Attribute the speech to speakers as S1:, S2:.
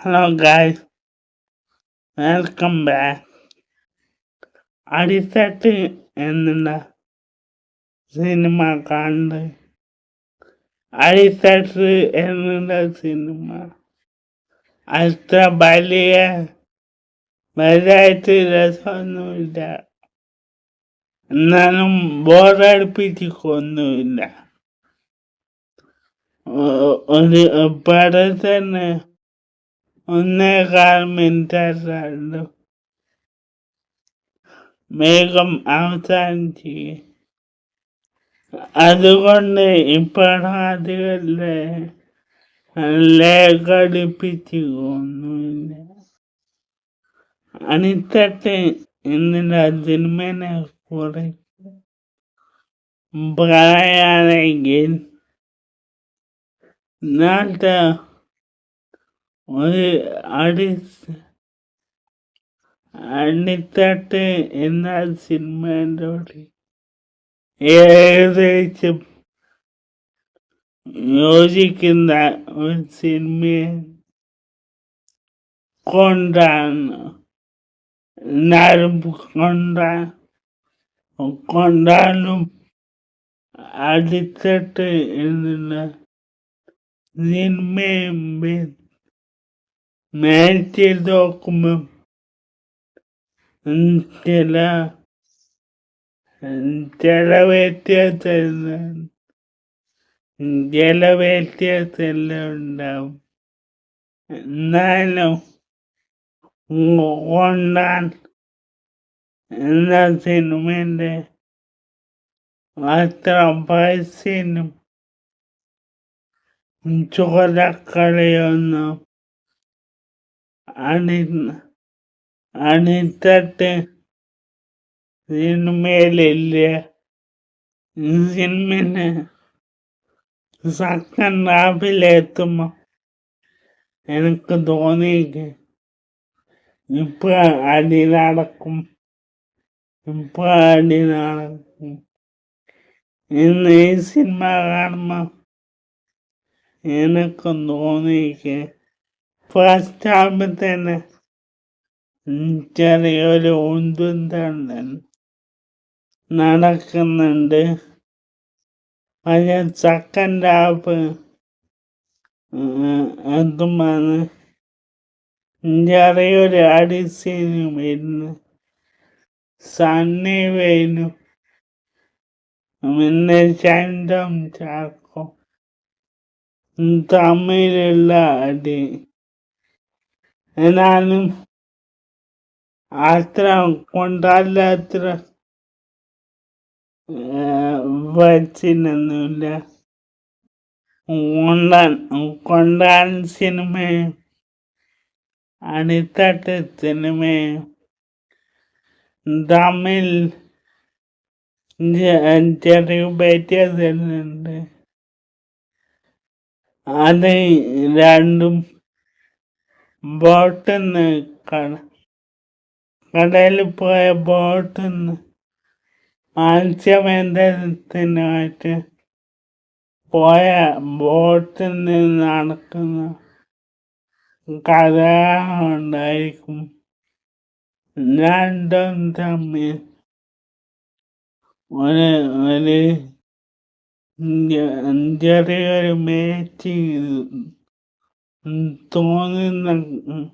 S1: Hello guys, welcome back. അടിത്തട്ട് എന്നുള്ള cinema കണ്ട് അടിത്തട്ട് എന്നുള്ള സിനിമ അത്ര വലിയ വലുതായിട്ട് രസമൊന്നുമില്ല എന്നാലും ബോറടിപ്പിച്ചിക്കൊന്നുമില്ല ഒ- ഒരു പടം തന്നെ ഒന്നേകാൽ മിനിറ്റായിട്ടുള്ളൂ വേഗം അവസാനിച്ച് അതുകൊണ്ട് ഇപ്പോഴും അധികല്ലേ ലേഖടിപ്പിച്ച് ഒന്നുമില്ല അണിത്തട്ട് എന്നുള്ള സിനിമനെ കുറിച്ച് പറയുകയാണെങ്കിൽ ഇന്നത്തെ ഒരു അടി അടിത്തട്ട് എന്ന സിനിമയോട് ഏകദേശം യോജിക്കുന്ന ഒരു സിനിമയെ കൊണ്ടാണ് എല്ലാവരും കൊണ്ടാ കൊണ്ടാലും അടിത്തട്ട് എന്നുള്ള സിനിമയും മാച്ച് നോക്കുമ്പം ഉം ചില ചില വ്യത്യാസം ചില വ്യത്യാസമെല്ലാം ഉണ്ടാവും? എന്നാലും കൊണ്ടാൻ എന്ന സിനിമേന്റെ അത്ര പൈസയും ചോരക്കളിയൊന്നും അണി അണിത്തട്ട് സിനിമയിലില്ല? സിനിമന് സെക്കൻഡ് ഹാഫിലെത്തുമ്പോൾ എനിക്ക് തോന്നി ഇപ്പൊ അടി നടക്കും. ഇപ്പൊ അടി നടക്കും. ഇന്ന് ഈ സിനിമ കാണുമ്പോൾ എനിക്ക് തോന്നിയിട്ട് ഫസ്റ്റ് ഉം ചെറിയൊരു ഉന്തും തള്ളൽ നടക്കുന്നുണ്ട് പക്ഷെ സെക്കൻഡ് ഹാഫ് എത്തുമ്പോൾ ചെറിയൊരു അടിസീനും വരുന്നു സണ്ണി വെയിനും പിന്നെ ചണ്ടം ചാക്കും. തമ്മിലുള്ള അടി എന്നാലും അത്ര കൊണ്ടല്ലാത്ര വച്ചിനൊന്നുമില്ല കൊണ്ടാൻ കൊണ്ടാൻ സിനിമയും അടിത്തട്ട് സിനിമയും തമ്മിൽ ചെറിയ വ്യത്യാസമുണ്ട് അത് രണ്ടും ബോട്ടിന്ന് കട കടയിൽ പോയ ബോട്ടിന്ന് മത്സ്യബന്ധനത്തിനായിട്ട് പോയ ബോട്ടിൽ നിന്ന് നടക്കുന്ന കഥ ഉണ്ടായിരിക്കും രണ്ടും തമ്മിൽ ഒരു ഒരു ചെറിയൊരു മേച്ചിങ് 嗯怎么的那嗯。